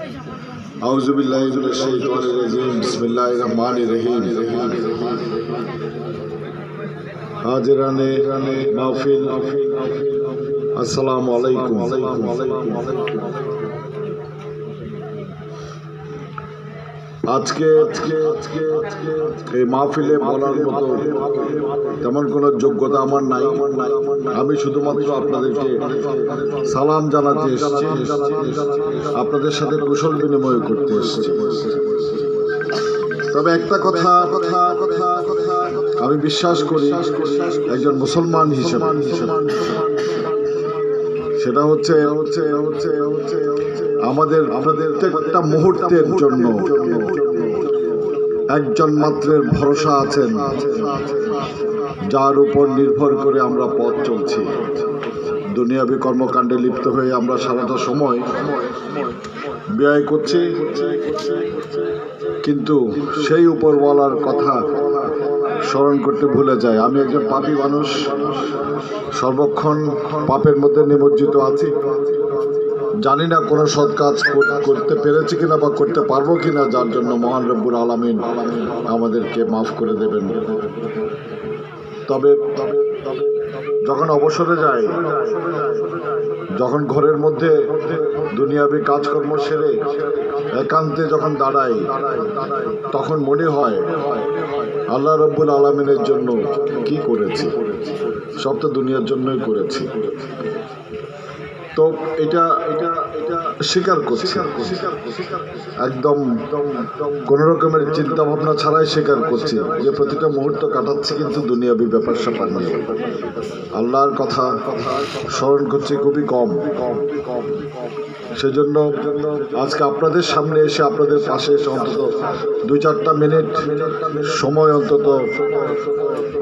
أعوذ بالله من الشيطان الرجيم. بسم الله الرحمن الرحيم. حاضران محفل السلام عليكم. আজকে এই মাহফিলে বলার মতো তেমন কোনো যোগ্যতা আমার নাই। আমি শুধুমাত্র আপনাদেরকে সালাম জানাতে এসেছি। আপনাদের সাথে কুশল বিনিময় করতে এসেছি। তবে একটা কথা কথা কথা আমি বিশ্বাস করি, একজন মুসলমান হিসেবে। সেটা হচ্ছে হচ্ছে হচ্ছে হচ্ছে আমাদের প্রত্যেকটা মুহূর্তের জন্য একজন মাত্রের ভরসা আছেন, যার উপর নির্ভর করে আমরা পথ চলছি। দুনিয়াবি কর্মকাণ্ডে লিপ্ত হয়ে আমরা সারাটা সময় ব্যয় করছি, কিন্তু সেই উপরওয়ালার কথা স্মরণ করতে ভুলে যায় আমি একজন পাপী মানুষ, সর্বক্ষণ পাপের মধ্যে নিমজ্জিত আছি। জানি না কোনো সৎ কাজ কর- করতে পেরেছি কিনা বা করতে পারব কিনা, যার জন্য মহান রব্বুর আলামিন আমাদেরকে মাফ করে দেবেন। তবে যখন অবসরে যাই যখন ঘরের মধ্যে দুনিয়াবি কাজকর্ম সেরে একান্তে যখন দাঁড়াই তখন মনে হয় আল্লাহ রব্বুল আলমিনের জন্য কি করেছি? সব তো দুনিয়ার জন্যই করেছি। তো এটা এটা এটা স্বীকার করছি। একদম কোন রকমের চিন্তা ভাবনা ছাড়াই স্বীকার করছি যে প্রতিটা মুহূর্ত কাটাচ্ছি কিন্তু দুনিয়াবি ব্যাপার স্যাপার নিয়ে আল্লাহর কথা স্মরণ করছি খুবই কম। সেজন্য আজকে আপনাদের সামনে এসে আপনাদের পাশে এসে অন্তত দুই চারটা মিনিট সময় অন্তত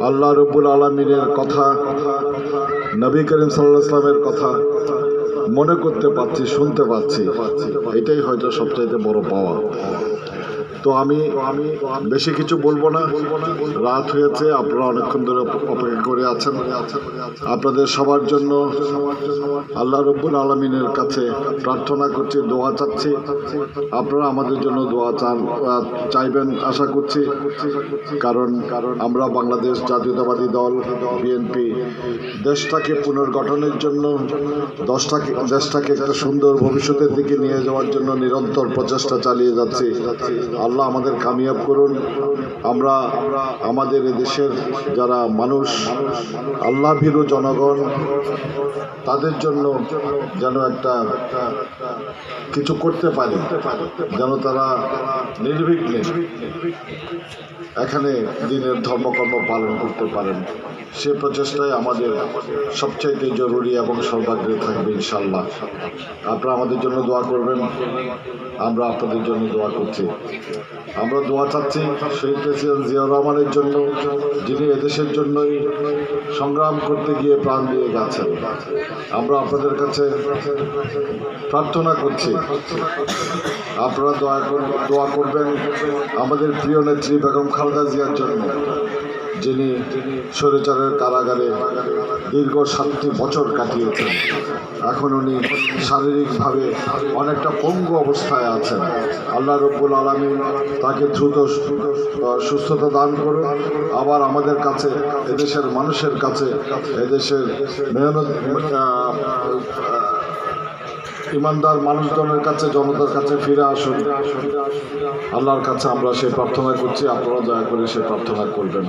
আল্লাহ রব্বুল আলমিনের কথা, নবী করিম সাল্লাহ ইসলামের কথা মনে করতে পারছি শুনতে পাচ্ছি এটাই হয়তো সবচাইতে বড় পাওয়া। তো আমি আমি বেশি কিছু বলব না। রাত হয়েছে, আপনারা অনেকক্ষণ ধরে অপেক্ষা করে আছেন। আপনাদের সবার জন্য আল্লাহ রব্বুল আলমিনের কাছে প্রার্থনা করছি, দোয়া চাচ্ছি। আপনারা আমাদের জন্য দোয়া চান চাইবেন, আশা করছি। কারণ কারণ আমরা বাংলাদেশ জাতীয়তাবাদী দল, বিএনপি, দেশটাকে পুনর্গঠনের জন্য, দশটাকে, দেশটাকে একটা সুন্দর ভবিষ্যতের দিকে নিয়ে যাওয়ার জন্য নিরন্তর প্রচেষ্টা চালিয়ে যাচ্ছি। আল্লাহ আমাদের কামিয়াব করুন। আমরা আমাদের দেশের যারা মানুষ আল্লাহ ভীরু জনগণ, তাদের জন্য যেন একটা কিছু করতে পারি, যেন তারা নির্বিঘ্নে এখানে দিনের ধর্মকর্ম পালন করতে পারেন। সে প্রচেষ্টাই আমাদের সবচাইতে জরুরি এবং সর্বাগ্রে থাকবে ইনশাল্লাহ আপনারা আমাদের জন্য দোয়া করবেন, আমরা আপনাদের জন্য দোয়া করছি। আমরা দোয়া চাচ্ছি শহীদ প্রেসিডেন্ট জিয়াউর রহমানের জন্য, যিনি এদেশের জন্যই সংগ্রাম করতে গিয়ে প্রাণ দিয়ে গেছেন আমরা আপনাদের কাছে প্রার্থনা করছি। আপনারা দয়া দোয়া করবেন আমাদের প্রিয় নেত্রী বেগম খালেদা জিয়ার জন্য যিনি স্বৈরাচারের কারাগারে দীর্ঘ সাতটি বছর কাটিয়েছেন। এখন উনি শারীরিকভাবে অনেকটা পঙ্গু অবস্থায় আছেন। আল্লাহ রব্বুল আলমী তাকে দ্রুত সুস্থতা দান করুন। আবার আমাদের কাছে, এদেশের মানুষের কাছে, এদেশের মেহনত ইমানদার মানুষজনের কাছে, জনতার কাছে ফিরে আসুন। আল্লাহর কাছে আমরা সেই প্রার্থনা করছি, আপনারা দয়া করে সেই প্রার্থনা করবেন।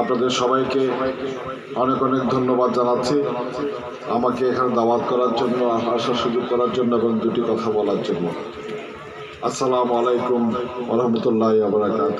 আপনাদের সবাইকে অনেক অনেক ধন্যবাদ জানাচ্ছি। আমাকে এখানে দাওয়াত করার জন্য, আসার সুযোগ করার জন্য এবং দুটি কথা বলার জন্য। আসসালামু আলাইকুম রহমতুল্লাহ আবরাকাত